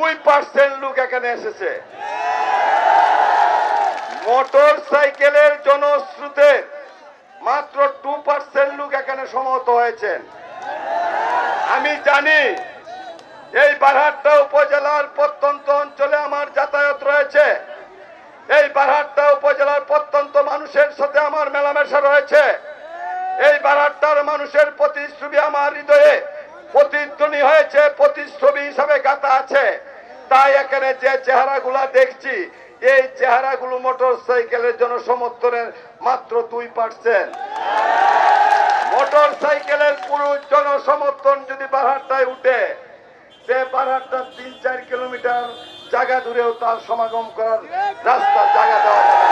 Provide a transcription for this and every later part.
দুই পার্সেন্ট লোক এখানে এসেছে। মোটর সাইকেলের জনশ্রুতে মাত্র টু পার্সেন্ট লোক এখানে সমত হয়েছেন। আমি জানি এই বারহাট্টা উপজেলার প্রত্যন্ত অঞ্চলে আমার যাতায়াত রয়েছে। এই বারহাট্টা উপজেলার প্রত্যন্ত মানুষের সাথে আমার মেলামেশা রয়েছে। এই বারহাট্টার মানুষের প্রতিশ্রুতি আমার হৃদয়ে প্রতিধ্বনি হয়েছে প্রতিচ্ছবি হিসাবে গাঁথা আছে। তাই এখানে যে চেহারাগুলা দেখছি, এই চেহারাগুলো মোটর সাইকেলের জন্য সমর্থনের মাত্র দুই পার্সেন্ট। মোটর সাইকেলের পুরো জনসমর্থন যদি বারহাট্টায় উঠে, সে বারহাট্টা তিন চার কিলোমিটার জায়গা দূরেও তার সমাগম করার রাস্তা জায়গা দেওয়া যাবে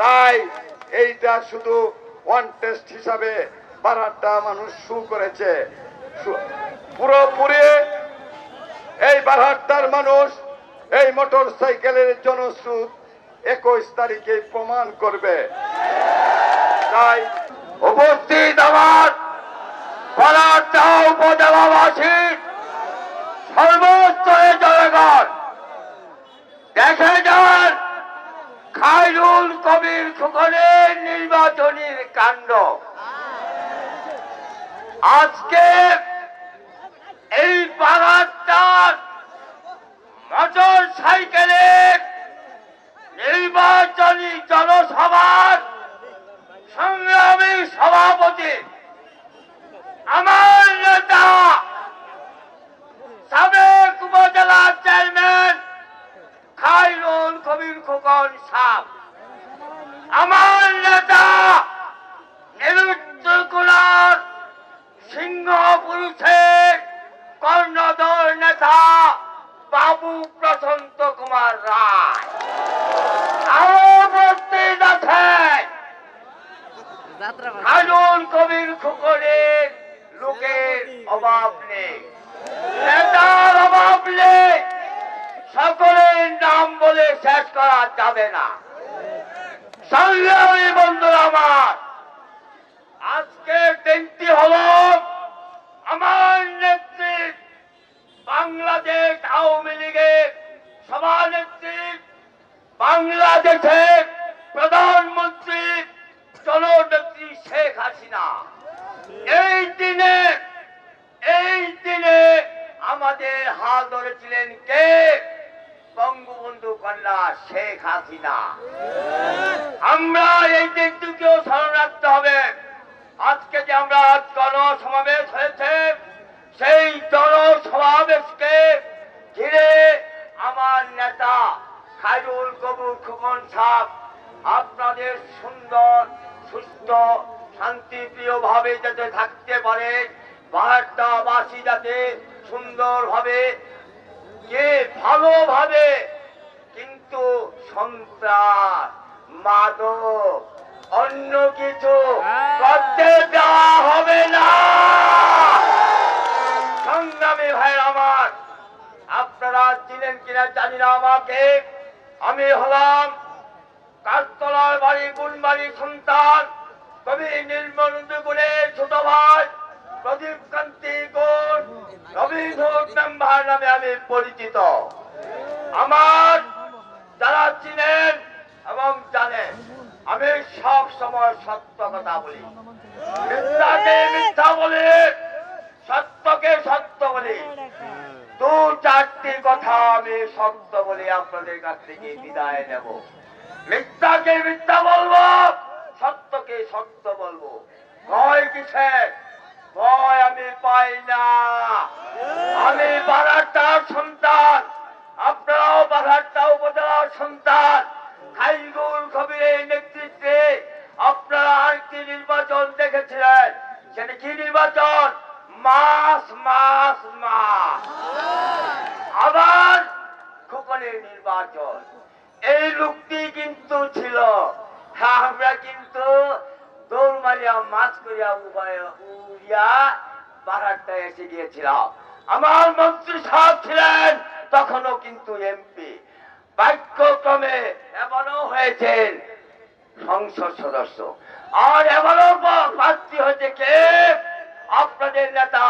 তাই এইটা শুধু ওয়ান টেস্ট হিসাবে বারহাট্টা মানুষ শু করেছে। পুরোপুরি এই বারহাট্টার মানুষ এই মোটর সাইকেলের জনস্রোত একুশ তারিখে প্রমাণ করবে। তাই উপস্থিত আমার বারহাট্টা উপজেলাবাসী, সর্বোচ্চে জনগণ, দেখে যান খাইরুল কবির খোকনের নির্বাচনীর কাণ্ড। আজকে এই বাগানটার মোটর সাইকেলে নির্বাচনী জনসভার সংগ্রামী সভাপতি আমার নেতা সাবেক উপজেলা চেয়ারম্যান খাইরুল কবির খোকন সাহ। আমার নেতা নিরুত্তরকুলার সিংহ পুরুষের কর্ণধর নেতা বাবু প্রশান্ত কুমার রায়। আরও উপস্থিত আছেন যাত্রা কবির খোকনের লোকের অভাব নেই। নেতার অভাব নেই। সকলের নাম বলে শেষ করা যাবে না। সংগ্রামী বন্ধুরা আমার আজকের দিনটি হল আমার নেত্রী বাংলাদেশ আওয়ামী লীগের সভানেত্রী বাংলাদেশের প্রধানমন্ত্রী জননেত্রী শেখ হাসিনা এই দিনে এই দিনে আমাদের হাল ধরেছিলেন কে বঙ্গবন্ধু কন্যা শেখ হাসিনা আমরা এই দিনটিকেও স্মরণ রাখতে হবে। আজকে যে আমরা জনসমাবেশ হয়েছে, সেই জনসমাবেশকে ঘিরে আমার নেতা খাইরুল কবুর খুকন সাহ আপনাদের সুন্দর, সুস্থ শান্তিপ্রিয় ভাবে যাতে থাকতে পারে বাহারটাবাসী যাতে সুন্দরভাবে, কে ভালোভাবে কিন্তু সন্ত্রাস মাদক অন্য কিছু করতে দেওয়া হবে না। সংগ্রামী ভাইয়ের আমার আপনারা চিনেন কিনা জানি না আমাকে। আমি হলাম কাঠতলার বাড়ি গুনবাড়ির সন্তান। কবি নির্মল গুণের ছোট ভাই প্রদীপ কান্তি গুণ রবীন্দ্র মেম্বার নামে আমি পরিচিত। আমার যারা চিনেন এবং জানেন, আমি সব সময় সত্য কথা বলি। মিথ্যাকে মিথ্যা বলি, সত্যকে সত্য বলি। দু চারটি কথা আমি সত্য বলে, আপনাদের কাছ থেকে বিদায় নেব। মিথ্যাকে মিথ্যা বলব, সত্যকে সত্য বলব। ভয় কিসের? ভয় আমি পাই না। আমি বারাটার সন্তান, আপনারাও বারাট্টা উপজেলার সন্তান। খাইরুল কবিরের নেতৃত্বে আপনারা আরেকটি নির্বাচন দেখেছিলেন। সেটা কি নির্বাচন? মাস মাস মাস। আবার খোকনের নির্বাচন। এই লোকটি কিন্তু ছিল। হ্যাঁ, আমরা কিন্তু দৌড় মারিয়া মাছ করিয়া উড়িয়া পাহাড়টা এসে গিয়েছিলাম। আমার মন্ত্রী সাহেব ছিলেন তখনও কিন্তু এমপি। বাক্যক্রমে এমনও হয়েছেন সংসদ সদস্য। আর এমনও প্রার্থী হয়েছে কে? আপনাদের নেতা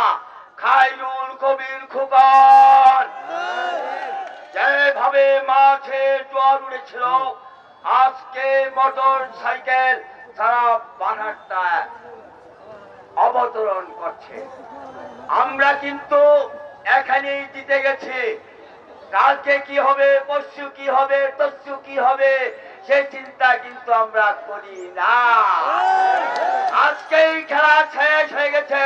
খাইরুল কবির খুকন। মাঝে জোয়ার উঠেছিল, আজকে মোটর সাইকেল সারা বানারটা অবতরণ করছে। আমরা কিন্তু এখানেই জিতে গেছি। কালকে কি হবে, পরশু কি হবে, তরশু কি হবে, সেই চিন্তা কিন্তু আমরা করি না। আজকেই খেলা শেষ হয়ে গেছে।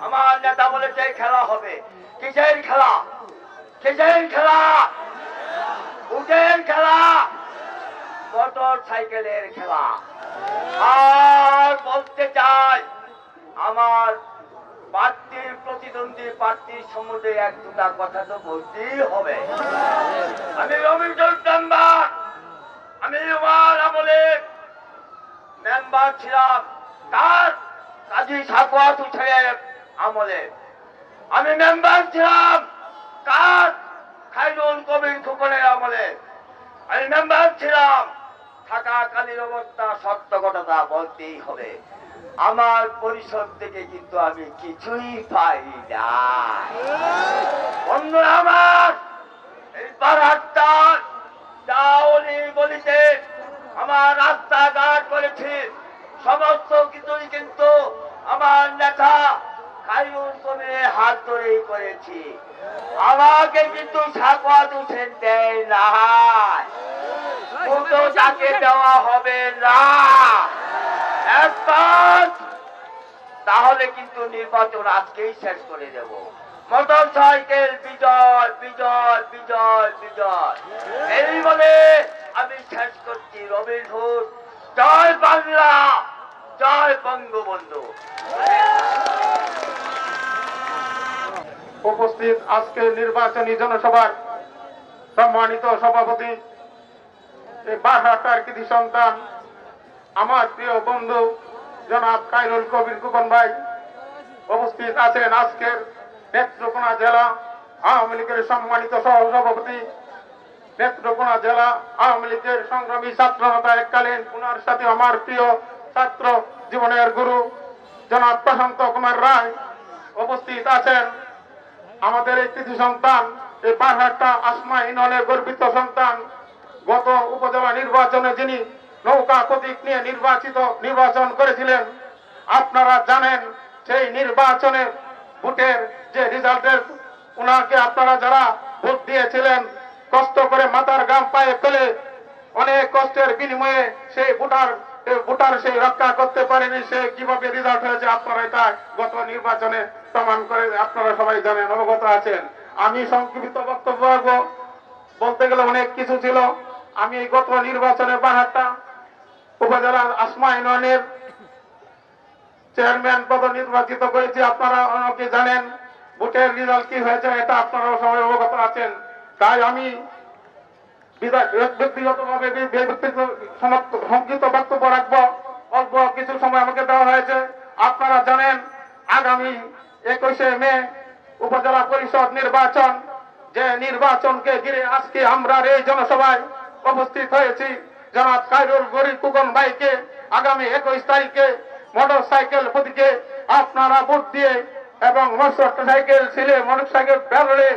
আমার নেতা বলেছে খেলা হবে। কিসের খেলা? কিসের খেলা? উটের খেলা? মোটর সাইকেলের খেলা। আর বলতে চাই, আমার প্রার্থীর প্রতিদ্বন্দ্বী প্রার্থীর সম্বন্ধে এক দুটা কথা তো বলতেই হবে। আমি রবীন্দ্র মেম্বার। আমি আমার আমলে মেম্বার ছিলাম। তার কাজী সাকুয়াত হুসেনের আমলে। আমি মেম্বার ছিলাম। কার খাইরুল কবির খোকনের আমলে। আমি মেম্বার ছিলাম। থাকাকালীন অবস্থা সত্য ঘটনা বলতেই হবে। আমার পরিষদ থেকে কিন্তু আমি কিছুই পাই না। বন্ধুরা আমার এই পাড়াটার চাউলি গলিতে আমার রাস্তাঘাট করেছি। সমস্ত কিছুই কিন্তু আমার নেতা খাইরুল কবিরের হাত ধরেই করেছি। আমাকে কিন্তু হোসেন দেয় না কিন্তু তাকে দেওয়া হবে না। তাহলে কিন্তু নির্বাচন আজকেই শেষ করে দেব। মোটর সাইকেল বিজয় বিজয় বিজয় বিজয়। এই বলে আমি শেষ করছি রবিন ঘোষ জয় বাংলা, জয় বঙ্গবন্ধু। উপস্থিত আজকে নির্বাচনী জনসভার সম্মানিত সভাপতি বারহাটার কৃতি সন্তান আমার প্রিয় বন্ধু জনাব কাইরুল কবির কুপন ভাই উপস্থিত আছেন আজকের নেত্রকোনা জেলা আওয়ামী লীগের সম্মানিত সহসভাপতি। নেত্রকোনা জেলা আওয়ামী লীগের সংগ্রামী ছাত্র নেতা এককালীন ওনার সাথে আমার প্রিয় ছাত্র জীবনের গুরু জনাব প্রশান্ত কুমার রায় উপস্থিত আছেন। আমাদের এই কৃতি সন্তান, এই বারহাট্টা আসমা ইননের গর্বিত সন্তান। গত উপজেলা নির্বাচনে যিনি নৌকা প্রতীক নিয়ে নির্বাচিত নির্বাচন করেছিলেন। আপনারা জানেন সেই নির্বাচনে ভোটের যে রেজাল্টের উনাকে আপনারা যারা ভোট দিয়েছিলেন, কষ্ট করে মাথার গাম পায়ে ফেলে, অনেক কষ্টের বিনিময়ে সেই ভোটার ভোটার সেই রক্ষা করতে পারেনি, সে কীভাবে রেজাল্ট হয়েছে আপনারা এটা গত নির্বাচনে প্রমাণ করে, আপনারা সবাই জানেন, অবগত আছেন। আমি সংক্ষিপ্ত বক্তব্য বলতে গেলে অনেক কিছু ছিল। আমি গত নির্বাচনে বাহারটা উপজেলার আসমা ইউনিয়নের চেয়ারম্যান পদ নির্বাচিত করেছি। আপনারা অনেকে জানেন ভোটের রেজাল্ট কি হয়েছে, এটা আপনারাও সবাই অবগত আছেন। তাই আমি ব্যক্তিগতভাবে সংক্ষিপ্ত বক্তব্য রাখব। অল্প কিছু সময় আমাকে দেওয়া হয়েছে। আপনারা জানেন, আগামী একুশে মে উপজেলা পরিষদ নির্বাচন। যে নির্বাচনকে ঘিরে আজকে আমরা এই জনসভায় উপস্থিত হয়েছি। জনাব কাইরুল গরিব কুকন ভাইকে আগামী একুশ তারিখে মোটর সাইকেল প্রতীকে আপনারা ভোট দিয়ে এবং মোটর সাইকেল ছিলে মোটর সাইকেল ব্যালটে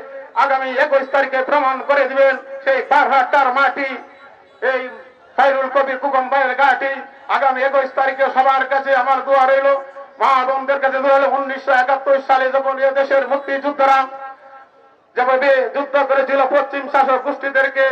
আগামী একুশ তারিখে প্রমাণ করে দিবেন সেই বারহাট্টার মাটি, এই খাইরুল কবির কুকম ভাইয়ের গাটি। আগামী একুশ তারিখে সবার কাছে আমার দোয়া রইল। মা বোনদের কাছে রইল। উনিশশো একাত্তর সালে যখন এ দেশের মুক্তিযোদ্ধারা যেভাবে যুদ্ধ করেছিল পশ্চিম শাসক গোষ্ঠীদেরকে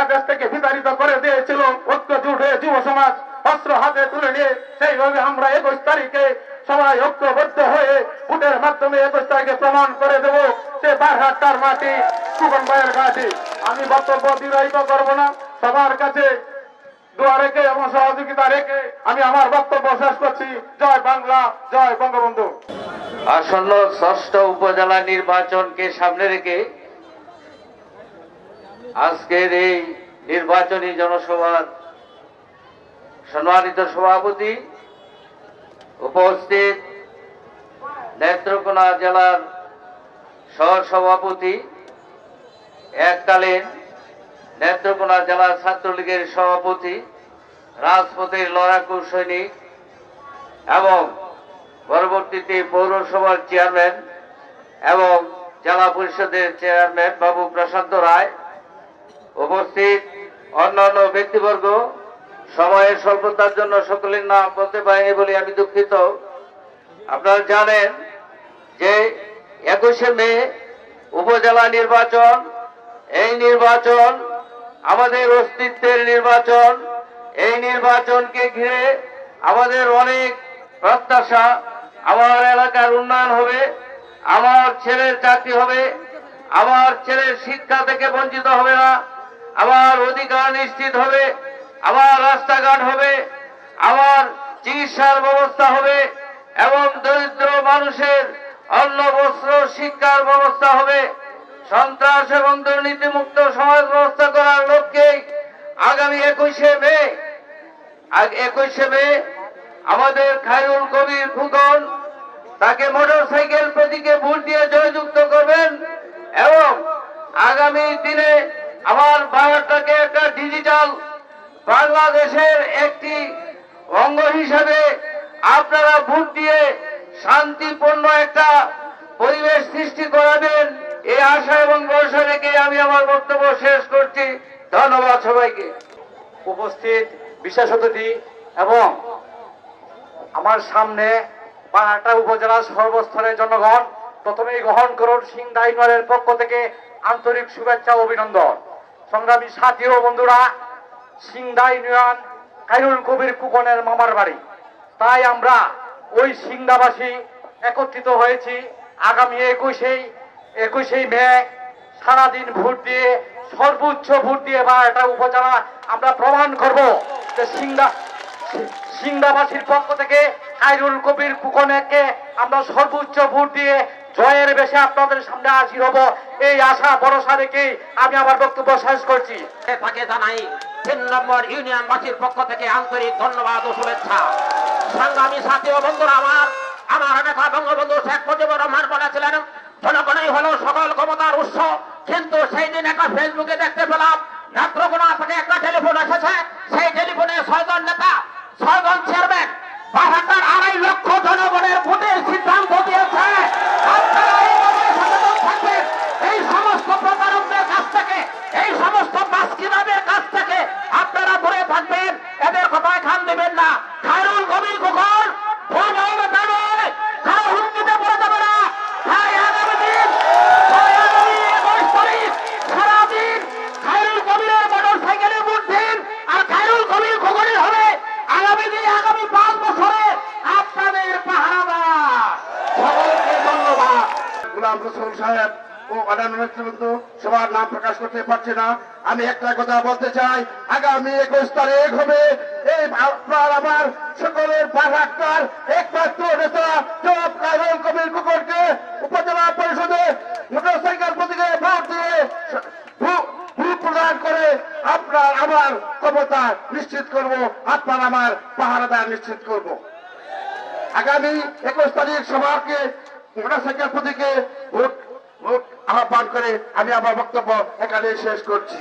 এদেশ থেকে বিতাড়িত করে দিয়েছিল ঐক্য হয়ে যুব সমাজ। অস্ত্র হাতে তুলে নিয়ে সেইভাবে আমরা একুশ তারিখে সবাই ঐক্যবদ্ধ হয়ে ভোটের মাধ্যমে একুশ তারিখে প্রমাণ করে দেব সে বারহাট্টার মাটি সুগন ভাইয়ের ঘাটি আমি বক্তব্য দীর্ঘায়িত করব না। সবার কাছে দোয়া রেখে এবং সহযোগিতা রেখে আমি আমার বক্তব্য শেষ করছি। জয় বাংলা, জয় বঙ্গবন্ধু। আসন্ন ষষ্ঠ উপজেলা নির্বাচনকে সামনে রেখে আজকের এই নির্বাচনী জনসভার সম্মানিত সভাপতি উপস্থিত নেত্রকোনা জেলার সহসভাপতি এককালীন নেত্রকোনা জেলা ছাত্রলীগের সভাপতি, রাজপথের লড়াকু সৈনিক এবং পরবর্তীতে পৌরসভার চেয়ারম্যান এবং জেলা পরিষদের চেয়ারম্যান বাবু প্রশান্ত রায় উপস্থিত অন্যান্য ব্যক্তিবর্গ, সময়ের স্বল্পতার জন্য সকলের নাম বলতে পারিনি বলে আমি দুঃখিত। আপনারা জানেন যে একুশে মে উপজেলা নির্বাচন, এই নির্বাচন, আমাদের অস্তিত্বের নির্বাচন, এই নির্বাচনকে ঘিরে আমাদের অনেক প্রত্যাশা, আমার এলাকার উন্নয়ন হবে, আমার ছেলের চাকরি হবে, আমার ছেলের শিক্ষা থেকে বঞ্চিত হবে না। আমার অধিকার নিশ্চিত হবে, আবার রাস্তাঘাট হবে আমার চিকিৎসার ব্যবস্থা হবে এবং দরিদ্র মানুষের অন্ন, বস্ত্র, শিক্ষার ব্যবস্থা হবে। সন্ত্রাস এবং দুর্নীতিমুক্ত সমাজ ব্যবস্থা করার লক্ষ্যে আগামী একুশে মে একুশে মে আমাদের খায়রুল কবির ফুকন তাকে মোটর সাইকেল প্রতীকে ভোট দিয়ে জয়যুক্ত করবেন এবং আগামী দিনে আমার ভারতটাকে একটা ডিজিটাল বাংলাদেশের একটি অঙ্গ হিসাবে আপনারা ভোট দিয়ে শান্তিপূর্ণ একটা পরিবেশ সৃষ্টি করাবেন এই আশা এবং ভরসা রেখে আমি আমার বক্তব্য শেষ করছি। ধন্যবাদ সবাইকে। উপস্থিত বিশেষ অতিথি এবং আমার সামনে পাহাড়টা উপজেলার সর্বস্তরের জনগণ, প্রথমেই গ্রহণ করুন সিংদা ইউনিয়নের পক্ষ থেকে আন্তরিক শুভেচ্ছা অভিনন্দন। সংগ্রামী সাথী ও বন্ধুরা সিংদা ইউনিয়ন কাইরুল কবির কুকনের মামার বাড়ি। তাই আমরা ওই সিংদাবাসী একত্রিত হয়েছি আগামী একুশেই একুশেই মে, সারাদিন ভোট দিয়ে, সর্বোচ্চ ভোট দিয়ে বা এটা উপজেলা আমরা প্রমাণ করব যে সিংদা, সিংদাবাসীর পক্ষ থেকে কাইরুল কবির কুকনেকে আমরা সর্বোচ্চ ভোট দিয়ে জয়ের বেশে আপনাদের সামনে হাজির হব। এই আশা, ভরসা রেখে আমি আমার বক্তব্য শেষ করছি। থেকে আন্তরিক ধন্যবাদ ও শুভেচ্ছা। হলো সকল উৎস। কিন্তু সেই দিন একটা ফেসবুকে দেখতে পেলাম একটা টেলিফোন এসেছে। সেই টেলিফোনে ছয়জন নেতা, ছয়জন চেয়ারম্যান আড়াই লক্ষ জনগণের ভোটের সিদ্ধান্ত দিয়েছে আপনারা এইভাবে সচেতন থাকবেন এই সমস্ত প্রতারকদের কাছ থেকে এই সমস্ত বাস্কিরাদের কাছ থেকে আপনারা দূরে থাকবেন এদের কথায় খান দেবেন না খায়রুল কবির কুকুর ভুল হবে তা নয় কারও হুমকিতে পড়ে যাবে না তাই আগামী দিন তাই আগামী একুশ তারিখ সারাদিন খায়রুল কবিরের মোটর সাইকেলে ভোট দিন আর খায়রুল কবির কুকুরের হবে আগামী দিন আগামী পাঁচ বছরে আপনাদের পাহারাদার সকলকে ধন্যবাদ গোলাম রসুল সাহেব ও অন্যান্য নেতৃবৃন্দ সবার নাম প্রকাশ করতে পারছি না। আমি একটা কথা বলতে চাই, আগামী একুশ তারিখ হবে এই আপনার আমার সকলের পাঠাক্তার একমাত্র নেতা জনাব কাজল কবির কুকুরকে উপজেলা পরিষদে মোটরসাইকেল প্রতীকে ভোট দিয়ে প্রদান করে আপনার আমার ক্ষমতা নিশ্চিত করব, আপনার আমার পাহারাদার নিশ্চিত করব। আগামী একুশ তারিখ সভাকে মোটরসাইকেল প্রতীকে ভোট ভোট আহ্বান করে আমি আমার বক্তব্য এখানে শেষ করছি।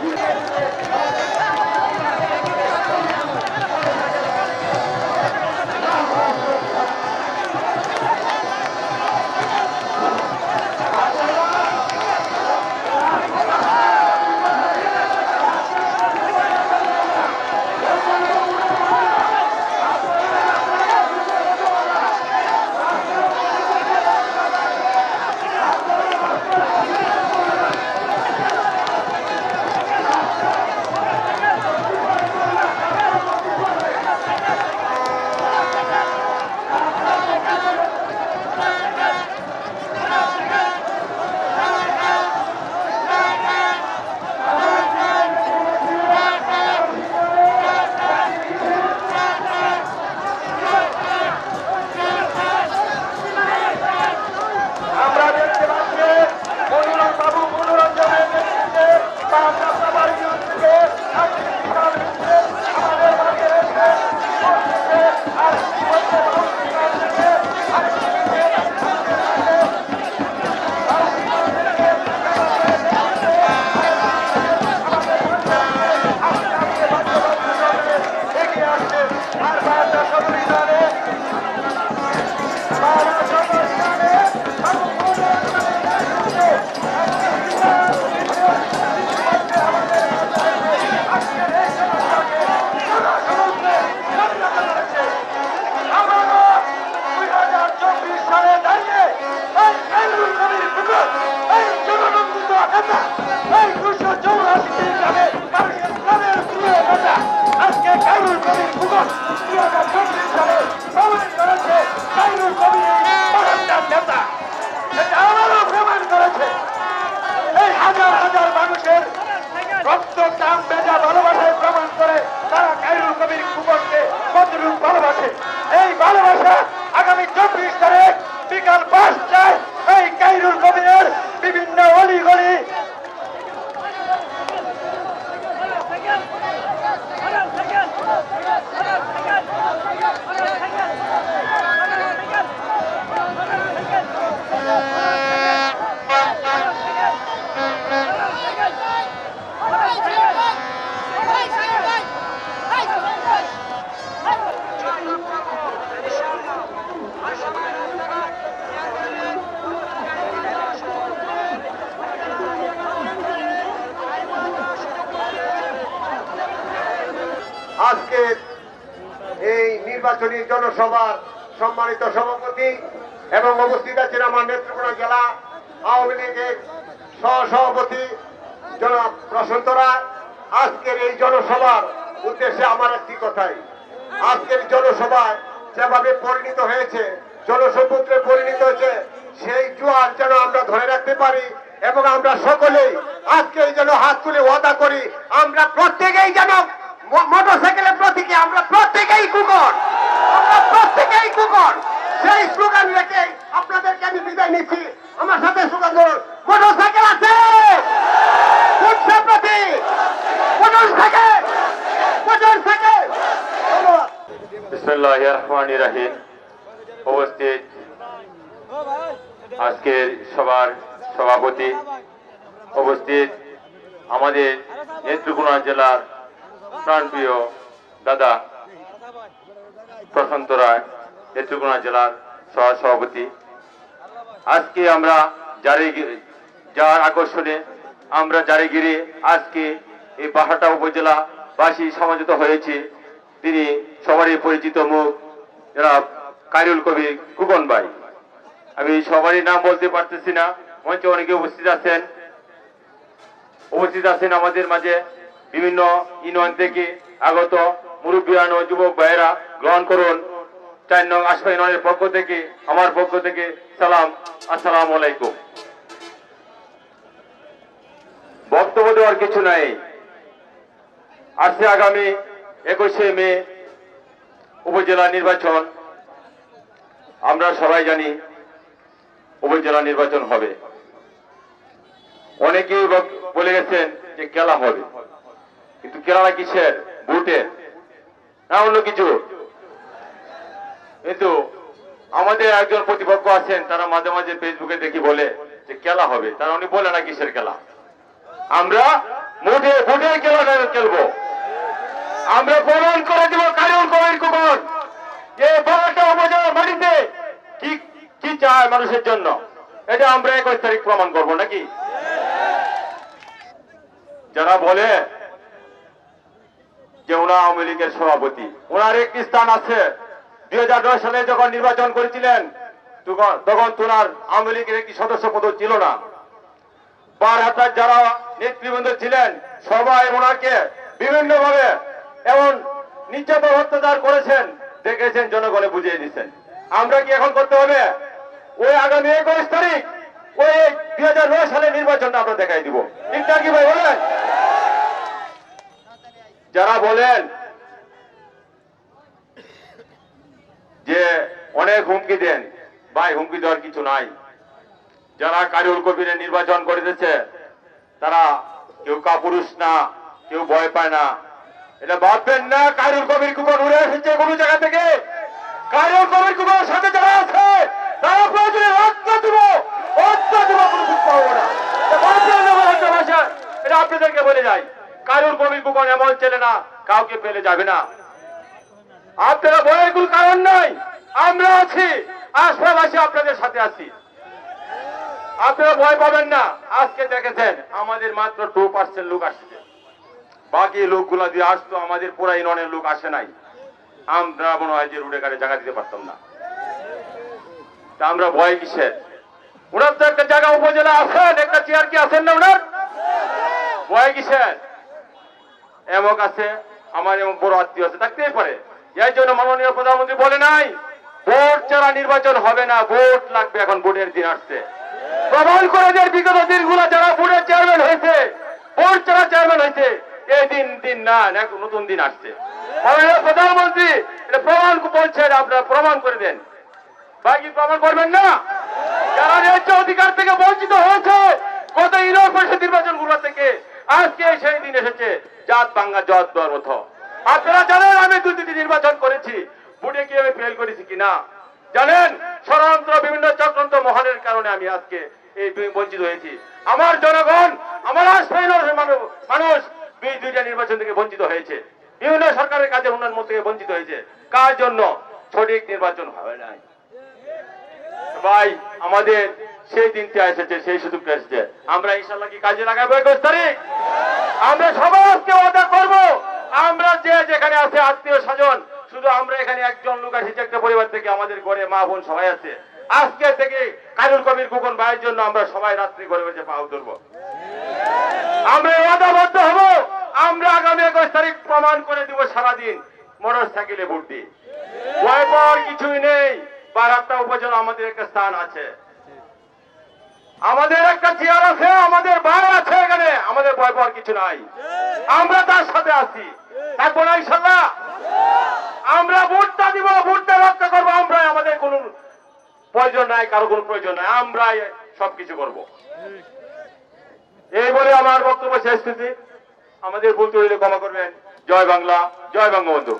谢谢。নির্বাচনী জনসভার সম্মানিত সভাপতি এবং উপস্থিত আছেন আমার নেত্রকোনা জেলা আওয়ামী লীগের সহসভাপতি জনাব প্রশান্ত রায়। আজকের এই জনসভার উদ্দেশ্যে আমার একটি কথাই। আজকের জনসভায় যেভাবে পরিণত হয়েছে জনসমুদ্রে পরিণত হয়েছে, সেই জোয়ার যেন আমরা ধরে রাখতে পারি এবং আমরা সকলেই আজকে যেন হাত তুলে ওয়াদা করি, আমরা প্রত্যেকেই যেন মোটরসাইকেলের প্রতীকে আমরা প্রত্যেকেই কুকর। আমরা প্রত্যেকেই কুকর। সেই স্লোগান রেখে আপনাদেরকে আমি বিদায় নিচ্ছি। আমার সাথে স্লোগান ধরুন মোটরসাইকেল আছে আজকের সবার সভাপতি। উপস্থিত আমাদের নেত্রকোনা জেলার প্রাণপ্রিয় দাদা প্রশান্ত রায়, নেত্রকোনা জেলার সহ সভাপতি আজকে আমরা জারি যার আকর্ষণে আমরা জারিগিরি আজকে এই বাহাটা উপজেলা বাসী সমাজিত হয়েছে। তিনি সবারই পরিচিত মুখ যারা কাইরুল কবি কুকন ভাই। আমি সবারই নাম বলতে পারতেছি না, মঞ্চে অনেকে উপস্থিত আছেন। উপস্থিত আছেন আমাদের মাঝে বিভিন্ন ইউনিয়ন থেকে আগত মুরব্বিয়ান ও যুবক ভাইয়েরা গ্রহণ করুন। চার নং আশফা ইউনিয়নের পক্ষ থেকে, আমার পক্ষ থেকে সালাম, আসসালামু আলাইকুম। বক্তব্য দেওয়ার কিছু নাই। আসছে আগামী একুশে মে উপজেলা নির্বাচন। আমরা সবাই জানি উপজেলা নির্বাচন হবে। অনেকেই বলে গেছেন যে খেলা হবে। কিন্তু খেলাটা কিসের? ভোটের। না অন্য কিছু। কিন্তু আমাদের একজন প্রতিপক্ষ আছেন, তারা মাঝে মাঝে ফেসবুকে দেখি বলে যে খেলা হবে। তারা উনি বলে না কিসের খেলা। আমরা মোটে ভোটের খেলা খেলব। আমরা প্রমাণ করে দিব কারণ কবির কুমার। যে বারোটা উপজেলার মাটিতে কি কি চায় মানুষের জন্য? এটা আমরা একুশ তারিখ প্রমাণ করব নাকি? যারা বলে যে ওনা আওয়ামী লীগের সভাপতি। ওনার একটি স্থান আছে। দুই সালে যখন নির্বাচন করেছিলেন, তখন- তোনার আওয়ামী লীগের একটি সদস্য পদ ছিল না। বার হাজার যারা নেতৃবৃন্দ ছিলেন, সবাই ওনাকে বিভিন্ন ভাবে এমন নির্যাতন অত্যাচার করেছেন, দেখেছেন, জনগণে বুঝিয়ে দিচ্ছেন আমরা কি এখন করতে হবে? ওই আগামী একুশ তারিখ, ওই দুই সালের নির্বাচনটা আমরা দেখাই দিব। ঠিকঠাক কি ভাই বলেন? যারা বলেন যে অনেক হুমকি দেন, ভাই, হুমকি দেওয়ার কিছু নাই। যারা কারুল কবিরে নির্বাচন করিতেছে তারা কেউ কাপুরুষ না, কেউ ভয় পায় না। এটা ভাববেন না কারুল কবির কুকুর উড়ে এসেছে কোনো জায়গা থেকে। কারুল কবির কুকুরের সাথে যারা আছে, তারা প্রয়োজনে রক্ত দিব রক্ত দিব কোনো দুঃখ পাবো এটা না এটা আপনাদেরকে বলে যাই। কারুল কবির কুকুর এমন ছেলে না, কাউকে পেলে যাবে না। আপনারা ভয়ের কোনো কারণ নাই, আমরা আছি, আশপাশে আপনাদের সাথে আছি। আপনারা ভয় পাবেন না, আজকে দেখেছেন আমাদের মাত্র টু পার্সেন্ট লোক আসছে। বাকি লোকগুলা দিয়ে আসতো, আমাদের পুরা ইউনিয়নের লোক আসে নাই। আমরা মনে হয় যে রুটে গাড়ি জায়গা দিতে পারতাম না। তা আমরা ভয় কিসের? ওনার তো একটা জায়গা উপজেলা আছেন, একটা চেয়ার কি আছেন না ওনার? ভয় কিসের? এমক আছে, আমার এমন বড় আত্মীয় আছে, থাকতেই পারে। এই জন্য মাননীয় প্রধানমন্ত্রী বলে নাই, ভোট ছাড়া নির্বাচন হবে না, ভোট লাগবে এখন ভোটের দিন আসছে প্রমাণ করে দেন বিগত দিনগুলো যারা ভোটের চেয়ারম্যান হয়েছে, ভোট ছাড়া চেয়ারম্যান হয়েছে, এই দিন দিন না নতুন দিন আসছে। মাননীয় প্রধানমন্ত্রী, এটা প্রমাণ বলছেন আপনারা প্রমাণ করে দেন। বাকি প্রমাণ করবেন না? যারা ন্যায্য অধিকার থেকে বঞ্চিত হয়েছে, গত ইউনিয়ন পরিষদ নির্বাচনগুলো থেকে, আজকে সেই দিন এসেছে। জাত বাঙ্গা জত মতো। আপনারা জানেন আমি দুই দুটি নির্বাচন করেছি। বুটে কি আমি ফেল করেছি কিনা? জানেন, ষড়যন্ত্র, বিভিন্ন চক্রান্ত মহানের কারণে আমি আজকে এই বঞ্চিত হয়েছি। আমার জনগণ, আমার আশপাশের মানুষ দুই দুইটা নির্বাচন থেকে বঞ্চিত হয়েছে। বিভিন্ন সরকারের কাজের উন্নয়ন থেকে বঞ্চিত হয়েছে। কার জন্য সঠিক নির্বাচন হয় নাই? ভাই, আমাদের সেই দিনটা এসেছে, সেই সুযোগটা এসেছে। আমরা ইনশাল্লাহ কি কাজে লাগাবো একুশ তারিখ? আমরা সবাইকে ওয়াদা করব, আমরা যে যেখানে আছে আত্মীয় স্বজন, শুধু আমরা এখানে একজন লোক এসেছে একটা পরিবার থেকে আমাদের ঘরে মা বোন সবাই আছে। আজকে থেকে কাজুল কবির কুকন ভাইয়ের জন্য আমরা সবাই রাত্রি ঘরে বসে পাও ধরবো। আমরা ওয়াদাবদ্ধ হব, আমরা আগামী একুশ তারিখ প্রমাণ করে দিব সারাদিন মোটর সাইকেলে ভোট পাওয়ার কিছুই নেই বারাকটা উপজেলা আমাদের একটা স্থান আছে। আমাদের একটা চেয়ার আছে, আমাদের ভাই আছে এখানে। আমাদের ভয় পাওয়ার কিছু নাই। আমরা তার সাথে আছি। থাকব ইনশাল্লাহ? আমরা ভোটটা দিব, ভোটটা রক্ষা করব। আমরা আমাদের কোনো প্রয়োজন নাই, কারও কোনো প্রয়োজন নাই। আমরাই সবকিছু করব। এই বলে আমার বক্তব্য শেষ স্থিতি আমাদের ভুল হইলে ক্ষমা করবেন। জয় বাংলা, জয় বঙ্গবন্ধু।